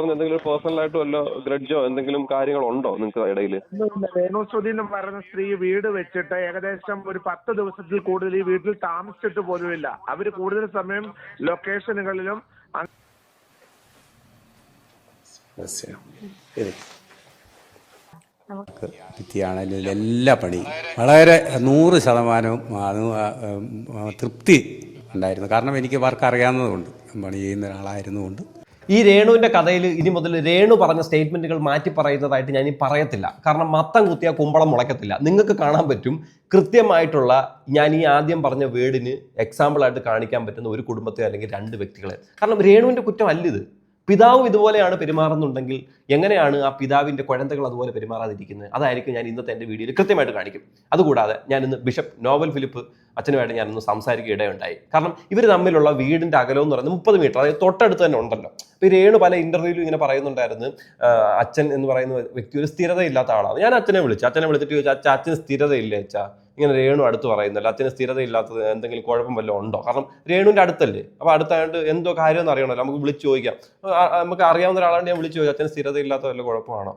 ഡോക്ടറിന് എന്തെങ്കിലും പേഴ്സണൽ ആയിട്ട് വല്ല ഗ്രഡ്ജോ എന്തെങ്കിലും കാര്യങ്ങളുണ്ടോ നിങ്ങൾക്ക് ഇടയിൽ ഒന്നുമില്ല. രേണുസുതി എന്ന് പറയുന്ന സ്ത്രീ വീട് വെച്ചിട്ട് ഏകദേശം ഒരു പത്ത് ദിവസത്തിൽ കൂടുതൽ ഈ വീട്ടിൽ താമസിച്ചിട്ട് പോലുമില്ല. അവർ കൂടുതൽ സമയം ലൊക്കേഷനുകളിലും ഭിത്തിയാണെങ്കിലും എല്ലാ പണിയും വളരെ നൂറ് ശതമാനവും തൃപ്തി ഉണ്ടായിരുന്നു. കാരണം എനിക്ക് വർക്ക് അറിയാവുന്നതുകൊണ്ട് പണി ചെയ്യുന്ന ഒരാളായിരുന്നുകൊണ്ട് ഈ രേണുവിന്റെ കഥയിൽ ഇനി മുതൽ രേണു പറഞ്ഞ സ്റ്റേറ്റ്മെന്റുകൾ മാറ്റി പറയുന്നതായിട്ട് ഞാൻ ഈ പറയത്തില്ല. കാരണം മത്തം കുത്തിയാൽ കുമ്പളം മുളയ്ക്കത്തില്ല. നിങ്ങൾക്ക് കാണാൻ പറ്റും കൃത്യമായിട്ടുള്ള ഞാൻ ഈ ആദ്യം പറഞ്ഞ വേർഡിന് എക്സാമ്പിൾ ആയിട്ട് കാണിക്കാൻ പറ്റുന്ന ഒരു കുടുംബത്തെ അല്ലെങ്കിൽ രണ്ട് വ്യക്തികളെ. കാരണം രേണുവിന്റെ കുറ്റമല്ല ഇത്. പിതാവും ഇതുപോലെയാണ് പെരുമാറുന്നുണ്ടെങ്കിൽ എങ്ങനെയാണ് ആ പിതാവിന്റെ കുഴന്തകൾ അതുപോലെ പെരുമാറാതിരിക്കുന്നത്? അതായിരിക്കും ഞാൻ ഇന്നത്തെ എന്റെ വീഡിയോയിൽ കൃത്യമായിട്ട് കാണിക്കും. അതുകൂടാതെ ഞാൻ ഇന്ന് ബിഷപ്പ് നോവൽ ഫിലിപ്പ് അച്ഛനുമായിട്ട് ഞാൻ ഇന്ന് സംസാരിക്കുക ഇടയുണ്ടായി. കാരണം ഇവർ തമ്മിലുള്ള വീടിന്റെ അകലം എന്ന് പറയുന്നത് മുപ്പത് മീറ്റർ അതായത് തൊട്ടടുത്ത് തന്നെ ഉണ്ടല്ലോ. ഇപ്പൊ ഈ രേണു പല ഇന്റർവ്യൂവിലും ഇങ്ങനെ പറയുന്നുണ്ടായിരുന്നു. അച്ഛൻ എന്ന് പറയുന്ന വ്യക്തി ഒരു സ്ഥിരതയില്ലാത്ത ആളാണ്. ഞാൻ അച്ഛനെ വിളിച്ചു. അച്ഛനെ വിളിച്ചിട്ട് ചോദിച്ചാൽ അച്ഛൻ സ്ഥിരതയില്ലേ അച്ഛാ? ഇങ്ങനെ രേണു അടുത്ത് പറയുന്നല്ലോ അച്ഛന് സ്ഥിരതയില്ലാത്തത് എന്തെങ്കിലും കുഴപ്പം വല്ലതും ഉണ്ടോ? കാരണം രേണുവിന്റെ അടുത്തല്ലേ. അപ്പോൾ അടുത്തായതുകൊണ്ട് എന്തോ കാര്യം എന്ന് അറിയണമല്ലോ. നമുക്ക് വിളിച്ചു ചോദിക്കാം. നമുക്ക് അറിയാവുന്ന ഒരാളാണ് ഞാൻ വിളിച്ച് ചോദിച്ചു അച്ഛന് സ്ഥിരതയില്ലാത്ത വല്ല കുഴപ്പമാണോ?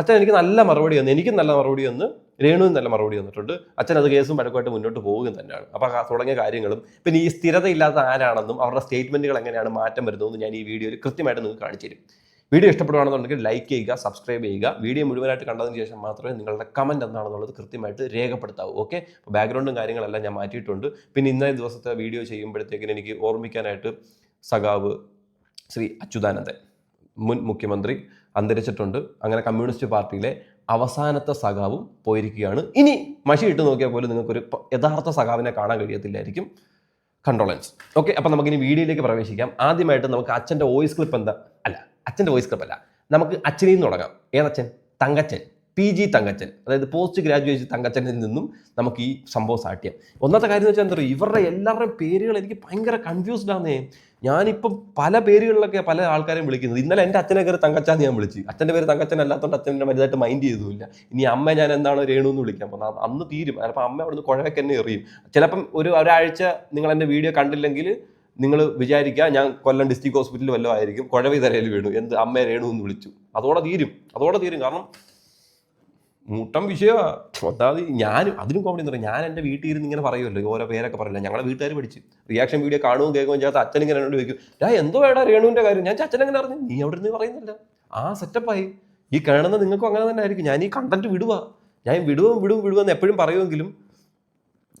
അച്ഛൻ എനിക്ക് നല്ല മറുപടി തന്നു. എനിക്കും നല്ല മറുപടി തന്നു. രേണുവിന് നല്ല മറുപടി തന്നിട്ടുണ്ട്. അച്ഛൻ അത് കേസും വഴക്കുമായിട്ട് മുന്നോട്ട് പോവുകയും തന്നെയാണ്. അപ്പോൾ തുടങ്ങിയ കാര്യങ്ങളും പിന്നെ ഈ സ്ഥിരതയില്ലാത്ത ആരാണെന്നും അവരുടെ സ്റ്റേറ്റ്മെന്റുകൾ എങ്ങനെയാണ് മാറ്റം വരുന്നതെന്ന് ഞാൻ ഈ വീഡിയോയിൽ കൃത്യമായിട്ട് നിങ്ങൾക്ക് കാണിച്ചു തരും. വീഡിയോ ഇഷ്ടപ്പെടുകയാണെന്നുണ്ടെങ്കിൽ ലൈക്ക് ചെയ്യുക സബ്സ്ക്രൈബ് ചെയ്യുക. വീഡിയോ മുഴുവനായിട്ട് കണ്ടതിന് ശേഷം മാത്രമേ നിങ്ങളുടെ കമന്റ് എന്താണെന്നുള്ളത് കൃത്യമായിട്ട് രേഖപ്പെടുത്താവൂ ഓക്കെ ബാക്ക്ഗ്രൗണ്ടും കാര്യങ്ങളെല്ലാം ഞാൻ മാറ്റിയിട്ടുണ്ട്. പിന്നെ ഇന്നേ ദിവസത്തെ വീഡിയോ ചെയ്യുമ്പോഴത്തേക്കിന് എനിക്ക് ഓർമ്മിക്കാനായിട്ട് സഖാവ് ശ്രീ അച്യുതാനന്ദൻ മുൻ മുഖ്യമന്ത്രി അന്തരിച്ചിട്ടുണ്ട്. അങ്ങനെ കമ്മ്യൂണിസ്റ്റ് പാർട്ടിയിലെ അവസാനത്തെ സഖാവും പോയിരിക്കുകയാണ്. ഇനി മഷി ഇട്ട് നോക്കിയാൽ പോലും നിങ്ങൾക്കൊരു യഥാർത്ഥ സഖാവിനെ കാണാൻ കഴിയത്തില്ലായിരിക്കും. കണ്ടോളൻസ് ഓക്കെ അപ്പം നമുക്കിനി വീഡിയോയിലേക്ക് പ്രവേശിക്കാം. ആദ്യമായിട്ട് നമുക്ക് അച്ഛന്റെ വോയിസ് ക്ലിപ്പ് എന്താ? അല്ല അച്ഛന്റെ വോയിസ് ക്ലിപ്പ് അല്ല. നമുക്ക് അച്ഛനിൽ നിന്ന് തുടങ്ങാം. ഏതച്ഛൻ? തങ്കച്ചൻ. P G Thankachan. അതായത് പോസ്റ്റ് ഗ്രാജുവേഷൻ തങ്കച്ചനിൽ നിന്നും നമുക്ക് ഈ സംഭവം ചെയ്യാം. ഒന്നാമത്തെ കാര്യം എന്ന് വെച്ചാൽ എന്താ പറയുക? ഇവരുടെ എല്ലാവരുടെയും പേരുകൾ എനിക്ക് ഭയങ്കര കൺഫ്യൂസ്ഡ് ആണേ ഞാനിപ്പം പല പേരുകളിലൊക്കെ പല ആൾക്കാരെയും വിളിക്കുന്നത്. ഇന്നലെ എന്റെ അച്ഛനെ കയറി തങ്കച്ചാന്ന് ഞാൻ വിളിച്ചു. അച്ഛന്റെ പേര് തങ്കച്ചൻ അല്ലാത്തതുകൊണ്ട് എന്നെ വലുതായിട്ട് മൈൻഡ് ചെയ്തുമില്ല ഇനി അമ്മ ഞാൻ എന്താണ് രേണു എന്ന് വിളിക്കാം പോകുന്നത്. അന്ന് തീരും. ചിലപ്പോൾ അമ്മ അവിടുന്ന് കുഴവൊക്കെ എന്നെ എറിയും. ചിലപ്പം ഒരു ഒരാഴ്ച നിങ്ങൾ എന്റെ വീഡിയോ കണ്ടില്ലെങ്കിൽ നിങ്ങൾ വിചാരിക്കുക ഞാൻ കൊല്ലം ഡിസ്ട്രിക്ട് ഹോസ്പിറ്റലിൽ വല്ലതും ആയിരിക്കും. കുഴവി തരയിൽ വീണു. എന്ത്? അമ്മയെ രേണു എന്ന് വിളിച്ചു. അതോടെ തീരും. അതോടെ തീരും. കാരണം മുട്ടം വിഷയമാണ് അതായത് ഞാൻ അതിനും കോമഡി എന്ന് ഞാൻ എന്റെ വീട്ടിൽ ഇരുന്ന് ഇങ്ങനെ പറയുമല്ലോ. ഓരോ പേരൊക്കെ പറയില്ല. ഞങ്ങളെ വീട്ടുകാർ പഠിച്ച്. റിയാക്ഷൻ വീഡിയോ കാണുകയും കേൾക്കുകയും ചെയ്യാത്ത അച്ഛൻ ഇങ്ങനെ എന്നോട് ചോദിക്കും ഞാൻ എന്തോ വേടാ രേണുവിന്റെ കാര്യം? ഞാൻ അച്ഛൻ എങ്ങനെ അറിഞ്ഞു നീ അവിടെ നിന്ന് പറയുന്നില്ല. ആ സെറ്റപ്പായി ഈ കാണുന്ന നിങ്ങൾക്കും അങ്ങനെ തന്നെ ആയിരിക്കും. ഞാൻ ഈ കണ്ടന്റ് വിടുവാ. ഞാൻ വിടുവും വിടും വിടുവെന്ന് എപ്പോഴും പറയുമെങ്കിലും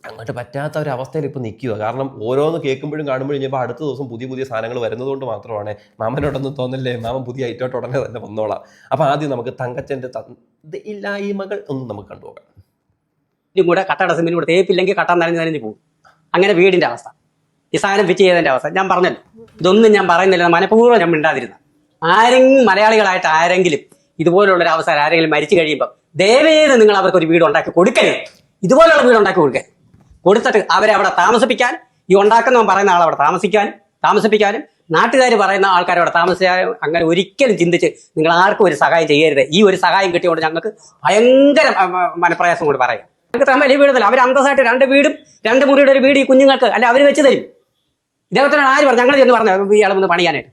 അങ്ങോട്ട് പറ്റാത്ത ഒരു അവസ്ഥയിൽ ഇപ്പോൾ നിൽക്കുക കാരണം ഓരോന്ന് കേൾക്കുമ്പോഴും കാണുമ്പോഴും ഇനിയിപ്പോൾ അടുത്ത ദിവസം പുതിയ പുതിയ സാധനങ്ങൾ വരുന്നതുകൊണ്ട് മാത്രമാണ് മാമനോടൊന്നും തോന്നല്ലേ? മാമൻ പുതിയ ഐറ്റോട്ട് ഉടനെ തന്നെ വന്നോളാം. അപ്പോൾ ആദ്യം നമുക്ക് തങ്കച്ചന്റെ ഇല്ലായ്മകൾ ഒന്ന് നമുക്ക് കണ്ടുപോകാം ഇതും കൂടെ കട്ടട സിമെന്റ് കൂടെ തേപ്പില്ലെങ്കിൽ കട്ട നനഞ്ഞ് നനഞ്ഞ് പോകും. അങ്ങനെ വീടിന്റെ അവസ്ഥ. ഈ സാധനം ഫിറ്റ് ചെയ്തതിന്റെ അവസ്ഥ. ഞാൻ പറഞ്ഞല്ലോ. ഇതൊന്നും ഞാൻ പറയുന്നില്ല. മനഃപൂർവം ഞാൻ മിണ്ടാതിരുന്ന. ആരെങ്കിലും മലയാളികളായിട്ട് ആരെങ്കിലും ഇതുപോലുള്ള ഒരു അവസരം ആരെങ്കിലും മരിച്ചു കഴിയുമ്പോൾ ദയവേത് നിങ്ങൾ അവർക്ക് ഒരു വീട് ഉണ്ടാക്കി കൊടുക്കരുത്. ഇതുപോലുള്ള വീട് ഉണ്ടാക്കി കൊടുക്കരുത്. കൊടുത്തിട്ട് അവരെ അവിടെ താമസിപ്പിക്കാൻ ഈ ഉണ്ടാക്കുന്നവൻ പറയുന്ന ആൾ അവിടെ താമസിക്കാനും താമസിപ്പിക്കാനും നാട്ടുകാർ പറയുന്ന ആൾക്കാർ അവിടെ താമസിക്കാനും അങ്ങനെ ഒരിക്കലും ചിന്തിച്ച് നിങ്ങൾ ആർക്കും ഒരു സഹായം ചെയ്യരുത്. ഈ ഒരു സഹായം കിട്ടിയോണ്ട് ഞങ്ങൾക്ക് ഭയങ്കര മനപ്രയാസം കൊണ്ട് പറയാം. ഞങ്ങൾക്ക് തമ്മിൽ വലിയ വീടല്ല അവർ അന്തസ്സായിട്ട് രണ്ട് വീടും രണ്ട് മുറിയുടെ ഒരു വീട് ഈ കുഞ്ഞുങ്ങൾക്ക് അല്ല അവർ വെച്ച് തരും. ഇദ്ദേഹത്തിനാണ് ആര് പറഞ്ഞു? ഞങ്ങൾ ചെന്ന് പറഞ്ഞു ഇയാളെ ഒന്ന് പണിയാനായിട്ട്.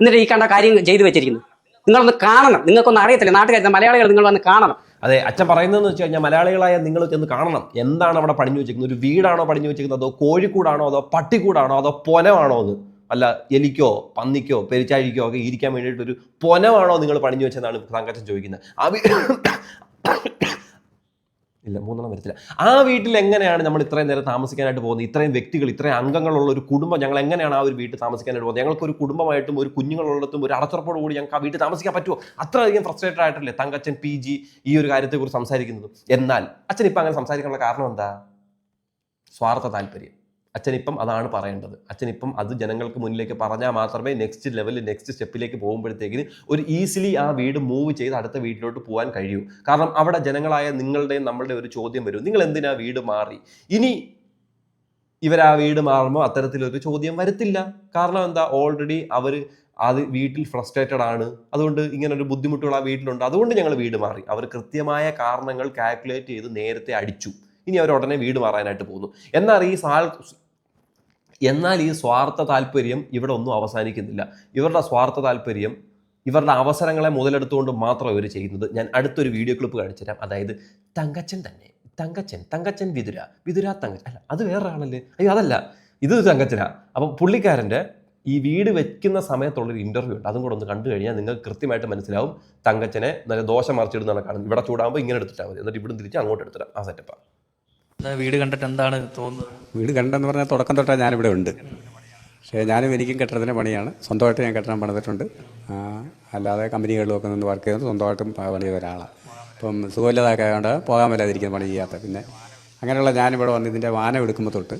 എന്നിട്ട് ഈ കണ്ട കാര്യം ചെയ്തു വെച്ചിരിക്കുന്നു. നിങ്ങളൊന്ന് കാണണം. നിങ്ങൾക്കൊന്നും അറിയത്തില്ല. നാട്ടുകാർ മലയാളികൾ നിങ്ങൾ വന്ന് കാണണം. അതെ അച്ഛൻ പറയുന്നതെന്ന് വെച്ച് കഴിഞ്ഞാൽ മലയാളികളായ നിങ്ങൾ ചെന്ന് കാണണം. എന്താണ് അവിടെ പണിഞ്ഞു വെച്ചിരിക്കുന്നത്? ഒരു വീടാണോ പണിഞ്ഞു വെച്ചിരിക്കുന്നത്? അതോ കോഴിക്കൂടാണോ? അതോ പട്ടിക്കൂടാണോ? അതോ പൊനമാണോ അത് അല്ല എലിക്കോ പന്നിക്കോ പെരിച്ചാഴിക്കോ ഒക്കെ ഇരിക്കാൻ വേണ്ടിയിട്ടൊരു പൊനമാണോ നിങ്ങൾ പണിഞ്ഞു വെച്ചെന്നാണ് തങ്കച്ചൻ ചോദിക്കുന്നത്. ആ ഇല്ല മൂന്നെണ്ണം വരത്തില്ല. ആ വീട്ടിൽ എങ്ങനെയാണ് നമ്മൾ ഇത്രയും നേരം താമസിക്കാനായിട്ട് പോകുന്നത്? ഇത്രയും വ്യക്തികൾ ഇത്രയും അംഗങ്ങളുള്ള ഒരു കുടുംബം ഞങ്ങൾ എങ്ങനെയാണ് ആ ഒരു വീട്ടിൽ താമസിക്കാനായിട്ട് പോകുന്നത്? ഞങ്ങൾക്ക് ഒരു കുടുംബമായിട്ടും ഒരു കുഞ്ഞുങ്ങളുള്ളതും ഒരു അടച്ചുറപ്പോട് കൂടി ഞങ്ങൾക്ക് ആ വീട്ടിൽ താമസിക്കാൻ പറ്റുമോ? അത്രയധികം ഫ്രസ്ട്രേറ്റഡ് ആയിട്ടല്ലേ തങ്കച്ചൻ പി ജി ഈ ഒരു കാര്യത്തെക്കുറിച്ച് സംസാരിക്കുന്നത്? എന്നാൽ അച്ഛൻ ഇപ്പം അങ്ങനെ സംസാരിക്കാനുള്ള കാരണം എന്താ? സ്വാർത്ഥ താല്പര്യം. അച്ഛൻ ഇപ്പം അതാണ് പറയേണ്ടത്. അച്ഛനിപ്പം അത് ജനങ്ങൾക്ക് മുന്നിലേക്ക് പറഞ്ഞാൽ മാത്രമേ നെക്സ്റ്റ് ലെവലിൽ നെക്സ്റ്റ് സ്റ്റെപ്പിലേക്ക് പോകുമ്പോഴത്തേക്കിന് ഒരു ഈസിലി ആ വീട് മൂവ് ചെയ്ത് അടുത്ത വീട്ടിലോട്ട് പോകാൻ കഴിയൂ. കാരണം അവിടെ ജനങ്ങളായ നിങ്ങളുടെയും നമ്മളുടെ ഒരു ചോദ്യം വരും. നിങ്ങൾ എന്തിനാ വീട് മാറി? ഇനി ഇവർ ആ വീട് മാറുമ്പോൾ അത്തരത്തിലൊരു ചോദ്യം വരത്തില്ല. കാരണം എന്താ? ഓൾറെഡി അവർ അത് വീട്ടിൽ ഫ്രസ്ട്രേറ്റഡ് ആണ്. അതുകൊണ്ട് ഇങ്ങനെ ഒരു ബുദ്ധിമുട്ടുകൾ ആ വീട്ടിലുണ്ട്. അതുകൊണ്ട് ഞങ്ങൾ വീട് മാറി. അവർ കൃത്യമായ കാരണങ്ങൾ കാൽക്കുലേറ്റ് ചെയ്ത് നേരത്തെ അടിച്ചു. ഇനി അവർ ഉടനെ വീട് മാറാനായിട്ട് പോകുന്നു. എന്നാൽ ഈ സാൽ എന്നാൽ ഈ സ്വാർത്ഥ താല്പര്യം ഇവിടെ ഒന്നും അവസാനിക്കുന്നില്ല. ഇവരുടെ സ്വാർത്ഥ താല്പര്യം ഇവരുടെ അവസരങ്ങളെ മുതലെടുത്തുകൊണ്ട് മാത്രം ഇവർ ചെയ്യുന്നത്. ഞാൻ അടുത്തൊരു വീഡിയോ ക്ലിപ്പ് കാണിച്ചു തരാം. അതായത് തങ്കച്ചൻ തന്നെ. തങ്കച്ചൻ. തങ്കച്ചൻ വിതുര. വിതുര തങ്കച്ചൻ. അല്ല അത് വേറെ ആളല്ലേ? അയ്യോ അതല്ല. ഇത് തങ്കച്ചനാ. അപ്പം പുള്ളിക്കാരന്റെ ഈ വീട് വെക്കുന്ന സമയത്തുള്ളൊരു ഇന്റർവ്യൂ ഉണ്ട്. അതും കൂടെ ഒന്ന് കണ്ടു കഴിഞ്ഞാൽ നിങ്ങൾക്ക് കൃത്യമായിട്ട് മനസ്സിലാവും. തങ്കച്ചനെ നല്ല ദോശ മറിച്ചിടുന്നതാണ് കാണുന്നത്. ഇവിടെ ചൂടാകുമ്പോൾ ഇങ്ങനെ എടുത്തിട്ടാൽ മതി. എന്നിട്ട് ഇവിടുന്ന് തിരിച്ച് അങ്ങോട്ട് എടുത്തിടാം. ആ സെറ്റപ്പാണ് വീട് കണ്ടിട്ട് എന്താണ് തോന്നുന്നത്? വീട് കണ്ടെന്ന് പറഞ്ഞാൽ തുടക്കം തൊട്ടാണ് ഞാനിവിടെ ഉണ്ട്. പക്ഷേ ഞാനും എനിക്കും കെട്ടിടത്തിന്റെ പണിയാണ്. സ്വന്തമായിട്ട് ഞാൻ കെട്ടിടം പണിതിട്ടുണ്ട്. അല്ലാതെ കമ്പനികളിലൊക്കെ നിന്ന് വർക്ക് ചെയ്യുന്നത് സ്വന്തമായിട്ടും പണി ചെയ്ത ഒരാളാണ് ഇപ്പം സുഖമില്ലാതൊക്കെ ആയതുകൊണ്ട് പോകാൻ മേലാതിരിക്കുന്ന പണി ചെയ്യാത്ത. പിന്നെ അങ്ങനെയുള്ള ഞാനിവിടെ വന്ന് ഇതിന്റെ വാനം എടുക്കുമ്പോൾ തൊട്ട്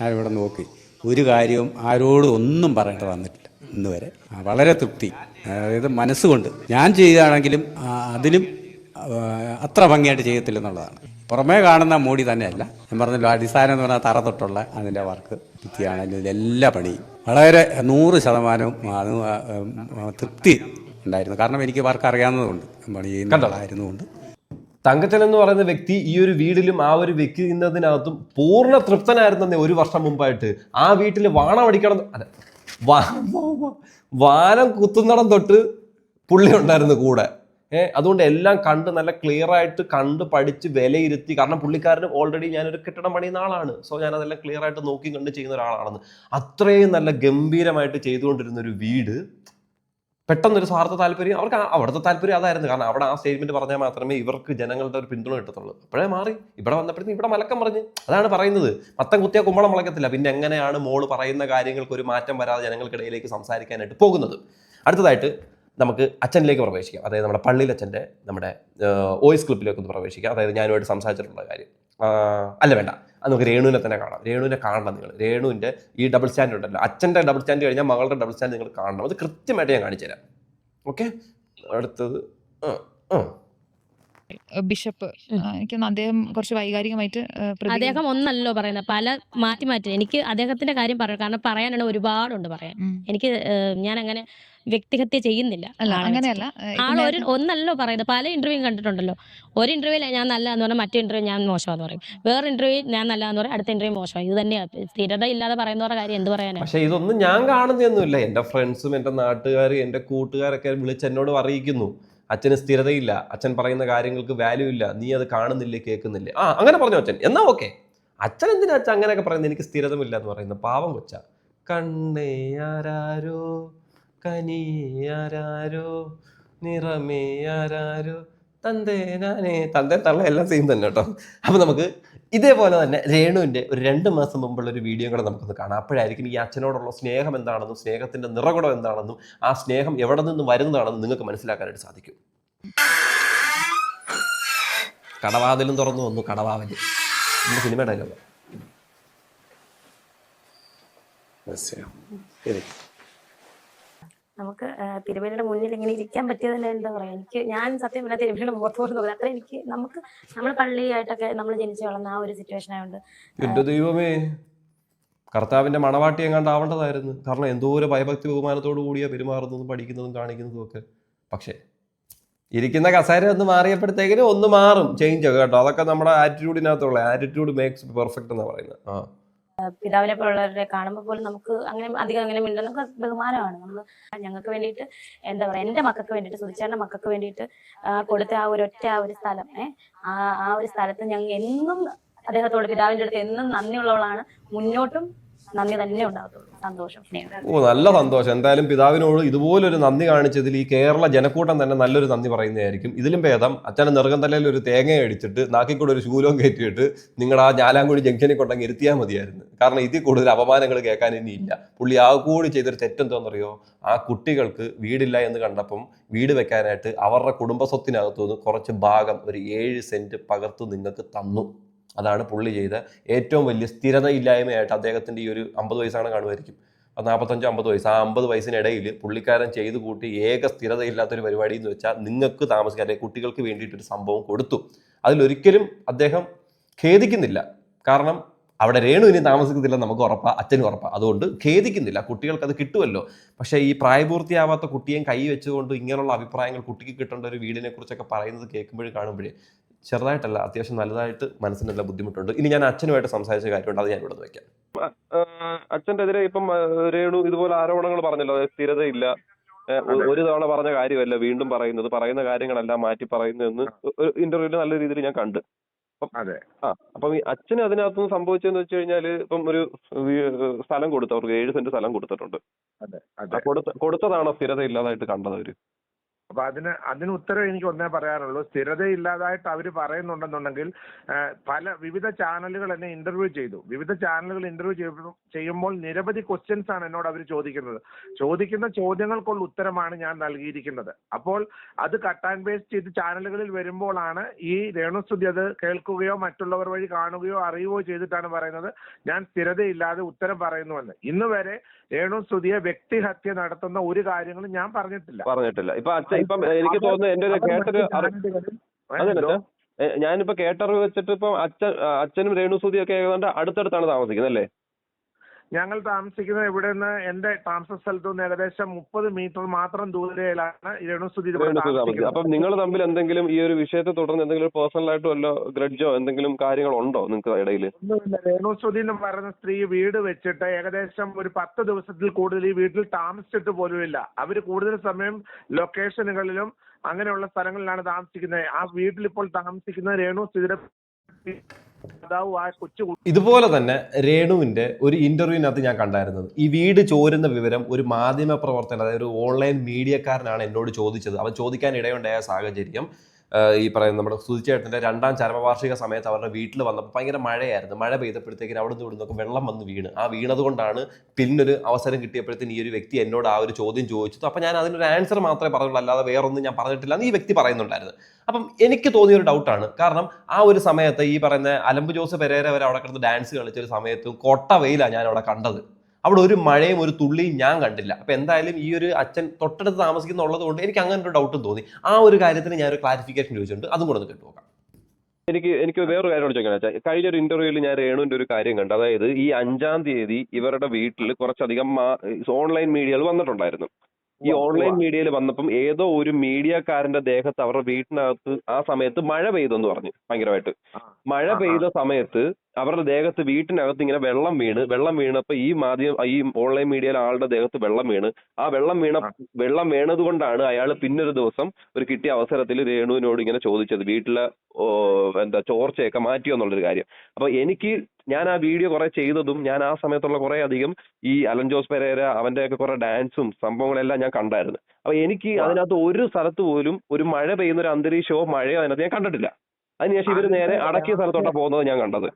ഞാനിവിടെ നോക്കി. ഒരു കാര്യവും ആരോടും ഒന്നും പറയേണ്ടി വന്നിട്ടില്ല ഇന്ന് വരെ. വളരെ തൃപ്തി. അതായത് മനസ്സുകൊണ്ട് ഞാൻ ചെയ്താണെങ്കിലും അതിലും അത്ര ഭംഗിയായിട്ട് ചെയ്യത്തില്ലെന്നുള്ളതാണ്. പുറമേ കാണുന്ന മൂടി തന്നെയല്ല. ഞാൻ പറഞ്ഞല്ലോ അടിസ്ഥാനം എന്ന് പറഞ്ഞാൽ തറ തൊട്ടുള്ള അതിന്റെ വർക്ക് ഭിത്തിയാണെങ്കിലും എല്ലാ പണിയും. വളരെ നൂറ് ശതമാനവും തൃപ്തി ഉണ്ടായിരുന്നു. കാരണം എനിക്ക് വർക്ക് അറിയാവുന്നതുകൊണ്ട് പണി ചെയ്യുന്നതായിരുന്നുകൊണ്ട് തങ്കച്ചൻ എന്ന് പറയുന്ന വ്യക്തി ഈ ഒരു വീടിലും ആ ഒരു വ്യക്തി നിന്നതിനകത്തും പൂർണ തൃപ്തനായിരുന്നെ ഒരു വർഷം മുമ്പായിട്ട്. ആ വീട്ടിൽ വാണം അടിക്കണം. അതെ. അല്ല വാനം കുത്തുന്നിടം തൊട്ട് പുള്ളി ഉണ്ടായിരുന്നു കൂടെ. അതുകൊണ്ട് എല്ലാം കണ്ട് നല്ല ക്ലിയർ ആയിട്ട് കണ്ട് പഠിച്ച് വിലയിരുത്തി കാരണം പുള്ളിക്കാരന് ഓൾറെഡി ഞാനൊരു കെട്ടിടം പണിയുന്ന ആളാണ്. സോ ഞാൻ അതെല്ലാം ക്ലിയർ ആയിട്ട് നോക്കി കണ്ട് ചെയ്യുന്ന ഒരാളാണെന്ന്. അത്രയും നല്ല ഗംഭീരമായിട്ട് ചെയ്തുകൊണ്ടിരുന്ന ഒരു വീട് പെട്ടെന്നൊരു സ്വാർത്ഥ താല്പര്യം അവർക്ക് അവിടുത്തെ താല്പര്യം അതായിരുന്നു. കാരണം അവിടെ ആ സ്റ്റേറ്റ്മെന്റ് പറഞ്ഞാൽ മാത്രമേ ഇവർക്ക് ജനങ്ങളുടെ ഒരു പിന്തുണ കിട്ടത്തുള്ളൂ. അപ്പോഴേ മാറി. ഇവിടെ വന്നപ്പോഴത്തേക്കും ഇവിടെ മലക്കം പറഞ്ഞ് അതാണ് പറയുന്നത്. മത്തം കുത്തിയ കുമ്പളം മുളക്കത്തില്ല പിന്നെ എങ്ങനെയാണ് മോൾ പറയുന്ന കാര്യങ്ങൾക്ക് ഒരു മാറ്റം വരാതെ ജനങ്ങൾക്കിടയിലേക്ക് സംസാരിക്കാനായിട്ട് പോകുന്നത്? അടുത്തതായിട്ട് നമുക്ക് അച്ഛനിലേക്ക് പ്രവേശിക്കാം. അതായത് നമ്മുടെ പള്ളിയിൽ അച്ഛന്റെ നമ്മുടെ വോയിസ് ക്ലിപ്പിലേക്ക് ഒന്ന് പ്രവേശിക്കാം. അതായത് ഞാനുമായിട്ട് സംസാരിച്ചിട്ടുള്ള കാര്യം. അല്ല വേണ്ട. അത് നമുക്ക് രേണുവിനെ തന്നെ കാണാം. രേണുവിനെ കാണണം നിങ്ങൾ. രേണുവിന്റെ ഈ ഡബിൾ സ്റ്റാൻഡ് ഉണ്ടല്ലോ. അച്ഛന്റെ ഡബിൾ സ്റ്റാൻഡ് കഴിഞ്ഞാൽ മകളുടെ ഡബിൾ സ്റ്റാൻഡ് നിങ്ങൾ കാണണം. അത് കൃത്യമായിട്ട് ഞാൻ കാണിച്ചു തരാം. ഓക്കെ? അടുത്തത് ആ ബിഷപ്പ് എനിക്ക് അദ്ദേഹം കുറച്ച് വൈകാരികമായിട്ട് പ്രതി- അദ്ദേഹം ഒന്നല്ലോ പറയുന്നത്. പല മാറ്റി മാറ്റി. എനിക്ക് അദ്ദേഹത്തിന്റെ കാര്യം പറയാം കാരണം പറയാനാണ് ഒരുപാടുണ്ട് പറയാൻ. എനിക്ക് ഞാൻ അങ്ങനെ വ്യക്തിഹത്യ ചെയ്യുന്നില്ല അങ്ങനെയല്ല. ആൾ ഒരു ഒന്നല്ലോ പറയുന്നത്. പല ഇന്റർവ്യൂ കണ്ടിട്ടുണ്ടല്ലോ. ഒരു ഇന്റർവ്യൂവിൽ ഞാൻ നല്ല എന്ന് പറഞ്ഞാൽ മറ്റേ ഇന്റർവ്യൂ ഞാൻ മോശമാന്ന് പറയും. വേറെ ഇന്റർവ്യൂ ഞാൻ നല്ല എന്ന് പറയും. അടുത്ത ഇന്റർവ്യൂ മോശമായി. ഇത് തന്നെയാണ് സ്ഥിരത ഇല്ലാതെ പറയുന്നവരുടെ കാര്യം എന്ത് പറയാനാണ് പക്ഷേ ഇതൊന്നും ഞാൻ കാണുന്നൊന്നുമില്ല എന്റെ ഫ്രണ്ട്സും എന്റെ നാട്ടുകാർ എന്റെ കൂട്ടുകാരൊക്കെ വിളിച്ച് എന്നോട് അറിയിക്കുന്നു. അച്ഛന് സ്ഥിരതയില്ല. അച്ഛൻ പറയുന്ന കാര്യങ്ങൾക്ക് വാല്യൂ ഇല്ല. നീ അത് കാണുന്നില്ലേ കേൾക്കുന്നില്ല? ആ അങ്ങനെ പറഞ്ഞു അച്ഛൻ. എന്നാ ഓക്കെ അച്ഛൻ എന്തിനാ അച്ഛൻ അങ്ങനെയൊക്കെ പറയുന്നത്? എനിക്ക് സ്ഥിരതമില്ല എന്ന് പറയുന്നത്. പാവം കൊച്ച. കണ്ണേ ആരാരോ? കനിയാരാരോ നിറമേ ആരാരോ തന്തേ ഞാനേ. തന്തേ തള്ള എല്ലാം സെയിം തന്നെ കേട്ടോ. അപ്പൊ നമുക്ക് ഇതേപോലെ തന്നെ രേണുവിന്റെ ഒരു രണ്ട് മാസം മുമ്പുള്ള ഒരു വീഡിയോ കൂടെ നമുക്കൊന്ന് കാണാം. അപ്പോഴായിരിക്കും ഈ അച്ഛനോടുള്ള സ്നേഹം എന്താണെന്നും സ്നേഹത്തിന്റെ നിറകുടം എന്താണെന്നും ആ സ്നേഹം എവിടെ നിന്ന് വരുന്നതാണെന്നും നിങ്ങൾക്ക് മനസ്സിലാക്കാനായിട്ട് സാധിക്കും. കടവാതിലും തുറന്നു വന്നു കടവാവൽ. നമ്മുടെ സിനിമയുടെ ഡയലോഗ് നമുക്ക് തിരുവേലിയുടെ മുന്നിൽ ഇങ്ങനെ ഇരിക്കാൻ പറ്റിയത് തന്നെ എന്താ പറയാ എനിക്ക് ഞാൻ സത്യം പറഞ്ഞാൽ തിരുവേലിയുടെ മുഖത്ത് പോലും നോക്കുന്നത് അത്ര എനിക്ക് നമുക്ക് നമ്മൾ പള്ളിയായിട്ടൊക്കെ നമ്മൾ ജനിച്ചു വളർന്ന ആ ഒരു സിറ്റുവേഷൻ ആയതുകൊണ്ട് എന്റെ ദൈവമേ കർത്താവിന്റെ മണവാട്ടി എങ്ങാണ്ട് ആവേണ്ടതായിരുന്നു. കാരണം എന്തോ ഒരു ഭയഭക്തി ബഹുമാനത്തോടു കൂടിയാ പെരുമാറുന്നതും പഠിക്കുന്നതും കാണിക്കുന്നതും ഒക്കെ. പക്ഷേ ഇരിക്കുന്ന കസേര ഒന്ന് മാറിയപ്പോഴത്തേക്കിനും ഒന്ന് മാറും ചേഞ്ച് ആകും കേട്ടോ. അതൊക്കെ നമ്മുടെ ആറ്റിറ്റ്യൂഡിനകത്തുള്ള ആറ്റിറ്റ്യൂഡ് മേക്സ് പെർഫെക്റ്റ് എന്നാണ് പറയുന്നത്. ആ. പിതാവിനെ പോലുള്ളവരെ കാണുമ്പോൾ പോലും നമുക്ക് അങ്ങനെ അധികം അങ്ങനെ മിണ്ടുന്ന നമുക്ക് ബഹുമാനമാണ്. നമ്മൾ ഞങ്ങൾക്ക് വേണ്ടിയിട്ട് എന്താ പറയാ എന്റെ മക്കൾക്ക് വേണ്ടിയിട്ട് സുധിച്ചാറിന്റെ മക്കൾക്ക് വേണ്ടിയിട്ട് കൊടുത്ത ആ ഒരു ഒറ്റ ആ ഒരു സ്ഥലം ഏഹ് ആ ആ ഒരു സ്ഥലത്ത് ഞങ്ങൾ എന്നും അദ്ദേഹത്തോട് പിതാവിന്റെ അടുത്ത് എന്നും നന്ദിയുള്ളവളാണ്. മുന്നോട്ടും നന്ദി തന്നെ ഉണ്ടാകത്തുള്ളൂ. സന്തോഷം ഓ നല്ല സന്തോഷം. എന്തായാലും പിതാവിനോട് ഇതുപോലൊരു നന്ദി കാണിച്ചതിൽ ഈ കേരള ജനക്കൂട്ടം തന്നെ നല്ലൊരു നന്ദി പറയുന്നതായിരിക്കും. ഇതിലും ഭേദം അച്ഛനെ നെറുകം തലയിൽ ഒരു തേങ്ങ അടിച്ചിട്ട് നാക്കിക്കൂടെ ഒരു ശൂലവും കയറ്റിയിട്ട് നിങ്ങളുടെ ആ ഞാലാങ്കുഴി ജംഗ്ഷനിൽ കൊണ്ടെങ്കിൽ ഇരുത്തിയാൽ മതിയായിരുന്നു. കാരണം ഇതിൽ കൂടുതൽ അപമാനങ്ങൾ കേൾക്കാൻ ഇനിയില്ല പുള്ളി ആ കൂടി ചെയ്തൊരു തെറ്റെന്തോന്നറിയോ? ആ കുട്ടികൾക്ക് വീടില്ല എന്ന് കണ്ടപ്പം വീട് വെക്കാനായിട്ട് അവരുടെ കുടുംബ സ്വത്തിനകത്തുനിന്ന് കുറച്ച് ഭാഗം ഒരു ഏഴ് സെന്റ് പകർത്ത് നിങ്ങൾക്ക് തന്നു. അതാണ് പുള്ളി ചെയ്ത ഏറ്റവും വലിയ സ്ഥിരത സ്ഥിരതയില്ലായ്മയായിട്ട് അദ്ദേഹത്തിന്റെ ഈ ഒരു അമ്പത് വയസ്സാണ് കാണുമായിരിക്കും. അത് നാൽപ്പത്തഞ്ചോ അമ്പത് വയസ്സ്. ആ അമ്പത് വയസ്സിനിടയിൽ പുള്ളിക്കാരൻ ചെയ്തു കൂട്ടി ഏക സ്ഥിരതയില്ലാത്തൊരു പരിപാടി എന്ന് വെച്ചാൽ നിങ്ങൾക്ക് താമസിക്കാൻ അല്ലെങ്കിൽ കുട്ടികൾക്ക് വേണ്ടിയിട്ടൊരു സംഭവം കൊടുത്തു. അതിലൊരിക്കലും അദ്ദേഹം ഖേദിക്കുന്നില്ല. കാരണം അവിടെ രേണു ഇനി താമസിക്കുന്നില്ല നമുക്ക് ഉറപ്പാ അച്ഛനും ഉറപ്പാ. അതുകൊണ്ട് ഖേദിക്കുന്നില്ല. കുട്ടികൾക്ക് അത് കിട്ടുമല്ലോ. പക്ഷേ ഈ പ്രായപൂർത്തിയാവാത്ത കുട്ടിയെ കൈ വെച്ചുകൊണ്ട് ഇങ്ങനെയുള്ള അഭിപ്രായങ്ങൾ കുട്ടിക്ക് കിട്ടേണ്ട ഒരു വീടിനെ കുറിച്ചൊക്കെ പറയുന്നത് കേൾക്കുമ്പോഴും കാണുമ്പോഴേ ചെറുതായിട്ടല്ല അത്യാവശ്യം നല്ലതായിട്ട് മനസ്സിന് നല്ല ബുദ്ധിമുട്ടുണ്ട്. ഇനി ഞാൻ അച്ഛനുമായിട്ട് സംസാരിച്ച കാര്യമുണ്ട് അത് ഞാൻ ഇവിടെ വെക്കാം. അച്ഛന്റെ എതിരെ ഇപ്പം രേണു ഇതുപോലെ ആരോപണങ്ങൾ പറഞ്ഞല്ലോ സ്ഥിരതയില്ല. ഒരു തവണ പറഞ്ഞ കാര്യമല്ല വീണ്ടും പറയുന്നത്. പറയുന്ന കാര്യങ്ങളെല്ലാം മാറ്റി പറയുന്നതെന്ന് ഇന്റർവ്യൂവിൽ നല്ല രീതിയിൽ ഞാൻ കണ്ട്. അതെ. ആ അപ്പം ഈ അച്ഛന് അതിനകത്തുനിന്ന് സംഭവിച്ചതെന്ന് വെച്ച് കഴിഞ്ഞാൽ ഇപ്പം ഒരു സ്ഥലം കൊടുത്തു അവർക്ക് ഏഴ് സെന്റ് സ്ഥലം കൊടുത്തിട്ടുണ്ട്. കൊടുത്തതാണോ സ്ഥിരത ഇല്ലാതായിട്ട് കണ്ടത് അവർ? അപ്പൊ അതിന് അതിന് ഉത്തരം എനിക്ക് ഒന്നേ പറയാനുള്ളൂ. സ്ഥിരതയില്ലാതായിട്ട് അവർ പറയുന്നുണ്ടെന്നുണ്ടെങ്കിൽ പല വിവിധ ചാനലുകൾ എന്നെ ഇന്റർവ്യൂ ചെയ്തു. വിവിധ ചാനലുകൾ ഇന്റർവ്യൂ ചെയ്യുമ്പോൾ നിരവധി ക്വസ്റ്റ്യൻസ് ആണ് എന്നോട് അവർ ചോദിക്കുന്നത്. ചോദിക്കുന്ന ചോദ്യങ്ങൾക്കുള്ള ഉത്തരമാണ് ഞാൻ നൽകിയിരിക്കുന്നത്. അപ്പോൾ അത് കട്ട് ആൻഡ് പേസ്റ്റ് ചെയ്ത് ചാനലുകളിൽ വരുമ്പോഴാണ് ഈ രേണുസ്തുതി അത് കേൾക്കുകയോ മറ്റുള്ളവർ വഴി കാണുകയോ അറിയുകയോ ചെയ്തിട്ടാണ് പറയുന്നത്. ഞാൻ സ്ഥിരതയില്ലാതെ ഉത്തരം പറയുന്നുവെന്ന്. ഇന്ന് വരെ രേണുസ്തുതിയെ വ്യക്തിഹത്യ നടത്തുന്ന ഒരു കാര്യങ്ങളും ഞാൻ പറഞ്ഞിട്ടില്ല. പറഞ്ഞിട്ടില്ല. ഇപ്പൊ അച്ഛൻ ഇപ്പം എനിക്ക് തോന്നുന്നു എന്റെ ഒരു കേട്ടൊരു അതല്ല ഞാനിപ്പോ കേട്ടറിവ് വെച്ചിട്ട് ഇപ്പം അച്ഛൻ അച്ഛനും അച്ഛനും രേണുസൂതി ഒക്കെ ഏതാണ്ട് അടുത്തടുത്താണ് താമസിക്കുന്നത് അല്ലേ? ഞങ്ങൾ താമസിക്കുന്നത് ഇവിടെ നിന്ന് എന്റെ താമസ സ്ഥലത്തു നിന്ന് ഏകദേശം മുപ്പത് മീറ്റർ മാത്രം ദൂരയിലാണ് ഈ രേണുസുതി ഇവിടെ രേണുസൂതി താമസിക്കുന്നത്. താമസിക്കുന്നത്. അപ്പം നിങ്ങൾ തമ്മിൽ എന്തെങ്കിലും ഈ ഒരു വിഷയത്തെ തുടർന്ന് എന്തെങ്കിലും പേഴ്സണൽ ആയിട്ട് വല്ല ഗ്രഡ്ജോ എന്തെങ്കിലും കാര്യങ്ങളുണ്ടോ നിങ്ങൾക്ക് ഇടയിൽ രേണുസ്തുതി രേണുസുതി എന്ന് പറയുന്ന സ്ത്രീ വീട് വെച്ചിട്ട് ഏകദേശം ഒരു പത്ത് ദിവസത്തിൽ കൂടുതൽ ഈ വീട്ടിൽ താമസിച്ചിട്ട് പോലുമില്ല. അവർ കൂടുതൽ സമയം ലൊക്കേഷനുകളിലും അങ്ങനെയുള്ള സ്ഥലങ്ങളിലാണ് താമസിക്കുന്നത്. ആ വീട്ടിൽ ഇപ്പോൾ താമസിക്കുന്ന രേണുസ്തുതിയുടെ ഇതുപോലെ തന്നെ രേണുവിന്റെ ഒരു ഇന്റർവ്യൂവിനകത്ത് ഞാൻ കണ്ടായിരുന്നത്. ഈ വീട് ചോരുന്ന വിവരം ഒരു മാധ്യമ പ്രവർത്തകൻ അതായത് ഒരു ഓൺലൈൻ മീഡിയക്കാരനാണ് എന്നോട് ചോദിച്ചത്. അവൻ ചോദിക്കാൻ ഇടയുണ്ടായ സാഹചര്യം ഈ പറയുന്ന നമ്മുടെ സുതിച്ചേട്ടന്റെ രണ്ടാം ചരമവാർഷിക സമയത്ത് അവരുടെ വീട്ടിൽ വന്നപ്പോൾ ഭയങ്കര മഴയായിരുന്നു. മഴ പെയ്തപ്പോഴത്തേക്കിന് അവിടെ നിന്ന് ഇവിടുന്നൊക്കെ വെള്ളം വന്ന് വീണ്. ആ വീണത് കൊണ്ടാണ് പിന്നൊരു അവസരം കിട്ടിയപ്പോഴത്തേന് ഈ ഒരു വ്യക്തി എന്നോട് ആ ഒരു ചോദ്യം ചോദിച്ചു. അപ്പം ഞാൻ അതിനൊരു ആൻസർ മാത്രമേ പറഞ്ഞുള്ളൂ. അല്ലാതെ വേറൊന്നും ഞാൻ പറഞ്ഞിട്ടില്ല എന്ന് ഈ വ്യക്തി പറയുന്നുണ്ടായിരുന്നു. അപ്പം എനിക്ക് തോന്നിയ ഒരു ഡൗട്ടാണ് കാരണം ആ ഒരു സമയത്ത് ഈ പറയുന്ന അലമ്പ് ജോസ് പെരേര വരെ അവിടെ കിടന്ന് ഡാൻസ് കളിച്ച ഒരു സമയത്തും കൊട്ട വെയിലാണ് ഞാൻ അവിടെ കണ്ടത്. അവിടെ ഒരു മഴയും ഒരു തുള്ളിയും ഞാൻ കണ്ടില്ല. അപ്പൊ എന്തായാലും ഈ ഒരു അച്ഛൻ തൊട്ടടുത്ത് താമസിക്കുന്നുള്ളത് കൊണ്ട് എനിക്ക് അങ്ങനെ ഒരു ഡൗട്ടും തോന്നി. ആ ഒരു കാര്യത്തിന് ഞാൻ ഒരു ക്ലാരിഫിക്കേഷൻ ചോദിച്ചിട്ടുണ്ട്. അതും കൂടെ ഒന്ന് കേട്ടു നോക്കാം. എനിക്ക് എനിക്ക് വേറൊരു കാര്യം ചോദിക്കാൻ വെച്ചാൽ കഴിഞ്ഞ ഒരു ഇന്റർവ്യൂവിൽ ഞാൻ രേണുവിന്റെ ഒരു കാര്യം കണ്ടു. അതായത് ഈ അഞ്ചാം തീയതി ഇവരുടെ വീട്ടിൽ കുറച്ചധികം ഓൺലൈൻ മീഡിയകൾ വന്നിട്ടുണ്ടായിരുന്നു. ഈ ഓൺലൈൻ മീഡിയയിൽ വന്നപ്പം ഏതോ ഒരു മീഡിയക്കാരന്റെ ദേഹത്ത് അവരുടെ വീട്ടിനകത്ത് ആ സമയത്ത് മഴ പെയ്തെന്ന് പറഞ്ഞു ഭയങ്കരമായിട്ട്. മഴ. പെയ്ത സമയത്ത് അവരുടെ ദേഹത്ത് വീട്ടിനകത്ത് ഇങ്ങനെ വെള്ളം വീണ് വെള്ളം വീണപ്പോ ഈ മാധ്യമം ഈ ഓൺലൈൻ മീഡിയയിലെ ആളുടെ ദേഹത്ത് വെള്ളം വീണ്. ആ വെള്ളം വീണ വെള്ളം വീണത് കൊണ്ടാണ് അയാൾ പിന്നൊരു ദിവസം ഒരു കിട്ടിയ അവസരത്തിൽ രേണുവിനോട് ഇങ്ങനെ ചോദിച്ചത് വീട്ടിലെ എന്താ ചോർച്ചയൊക്കെ മാറ്റിയോ എന്നുള്ളൊരു കാര്യം. അപ്പൊ എനിക്ക് ഞാൻ ആ വീഡിയോ കുറെ ചെയ്തതും ഞാൻ ആ സമയത്തുള്ള കുറെ അധികം ഈ അലൻ ജോസ് പെരേര അവന്റെയൊക്കെ കുറെ ഡാൻസും സംഭവങ്ങളെല്ലാം ഞാൻ കണ്ടായിരുന്നു. അപ്പൊ എനിക്ക് അതിനകത്ത് ഒരു സ്ഥലത്ത് പോലും ഒരു മഴ പെയ്യുന്ന ഒരു അന്തരീക്ഷമോ മഴയോ അതിനകത്ത് ഞാൻ കണ്ടിട്ടില്ല. അതിനുശേഷം ഇവർ നേരെ അടക്കിയ സ്ഥലത്തോട്ടാ പോകുന്നത് ഞാൻ കണ്ടത്.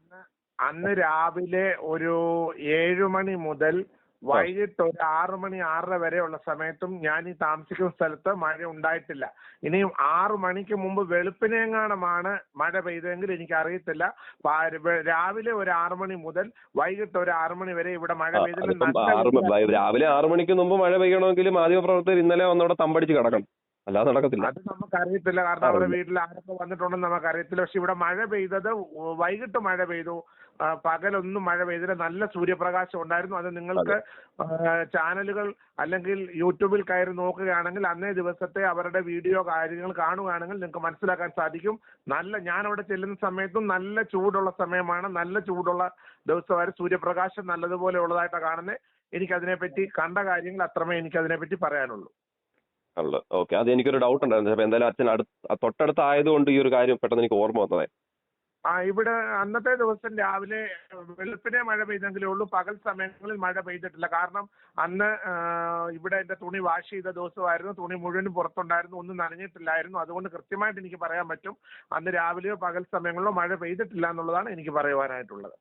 അന്ന് രാവിലെ ഒരു ഏഴു മണി മുതൽ വൈകിട്ട് ഒരു ആറു മണി ആറര വരെയുള്ള സമയത്തും ഞാൻ ഈ താമസിക്കുന്ന സ്ഥലത്ത് മഴ ഉണ്ടായിട്ടില്ല. ഇനിയും ആറു മണിക്ക് മുമ്പ് വെളുപ്പിനെങ്ങാണമാണ് മഴ പെയ്തതെങ്കിൽ എനിക്ക് അറിയത്തില്ല രാവിലെ ഒരു ആറു മണി മുതൽ വൈകിട്ട് ഒരു ആറു മണി വരെ ഇവിടെ മഴ പെയ്തിട്ടുണ്ട് പെയ്തില്ല. രാവിലെ ആറു മണിക്ക് മുമ്പ് മഴ പെയ്യണമെങ്കിൽ മാധ്യമപ്രവർത്തകർ ഇന്നലെ വന്നവിടെ തമ്പടിച്ച് കിടക്കണം. അല്ലാതെ നടക്കത്തില്ല. അത് നമുക്ക് അറിയത്തില്ല കാരണം അവരുടെ വീട്ടിൽ ആരൊക്കെ വന്നിട്ടുണ്ടെന്ന് നമുക്ക് അറിയത്തില്ല പക്ഷെ ഇവിടെ മഴ പെയ്തത് വൈകിട്ട് മഴ പെയ്തു. പകലൊന്നും മഴ പെയ്തില്ല. നല്ല സൂര്യപ്രകാശം ഉണ്ടായിരുന്നു. അത് നിങ്ങൾക്ക് ചാനലുകൾ അല്ലെങ്കിൽ യൂട്യൂബിൽ കയറി നോക്കുകയാണെങ്കിൽ അന്നേ ദിവസത്തെ അവരുടെ വീഡിയോ കാര്യങ്ങൾ കാണുകയാണെങ്കിൽ നിങ്ങൾക്ക് മനസ്സിലാക്കാൻ സാധിക്കും. നല്ല ഞാൻ അവിടെ ചെല്ലുന്ന സമയത്തും നല്ല ചൂടുള്ള സമയമാണ്. നല്ല ചൂടുള്ള ദിവസമായിരുന്നു. സൂര്യപ്രകാശം നല്ലതുപോലെ ഉള്ളതായിട്ടാണ് കാണുന്നത്. എനിക്കതിനെപ്പറ്റി കണ്ട കാര്യങ്ങൾ അത്രമേ എനിക്കതിനെപ്പറ്റി പറയാനുള്ളൂ. ഉള്ളത് ഓക്കെ അത് എനിക്കൊരു ഡൗട്ട് ഉണ്ടായിരുന്നു. അപ്പൊ എന്തായാലും അച്ഛൻ അടുത്ത് തൊട്ടടുത്ത് ആയതുകൊണ്ട് ഈ ഒരു കാര്യം പെട്ടെന്ന് എനിക്ക് ഓർമ്മ വന്നതേ ആ ഇവിടെ അന്നത്തെ ദിവസം രാവിലെ വെളുപ്പിനെ മഴ പെയ്തെങ്കിലേ ഉള്ളൂ. പകൽ സമയങ്ങളിൽ മഴ പെയ്തിട്ടില്ല. കാരണം അന്ന് ഇവിടെ എന്റെ തുണി വാഷ് ചെയ്ത ദിവസമായിരുന്നു. തുണി മുഴുവനും പുറത്തുണ്ടായിരുന്നു. ഒന്നും നനഞ്ഞിട്ടില്ലായിരുന്നു. അതുകൊണ്ട് കൃത്യമായിട്ട് എനിക്ക് പറയാൻ പറ്റും. അന്ന് രാവിലെയോ പകൽ സമയങ്ങളിലോ മഴ പെയ്തിട്ടില്ല എന്നുള്ളതാണ് എനിക്ക് പറയുവാനായിട്ടുള്ളത്.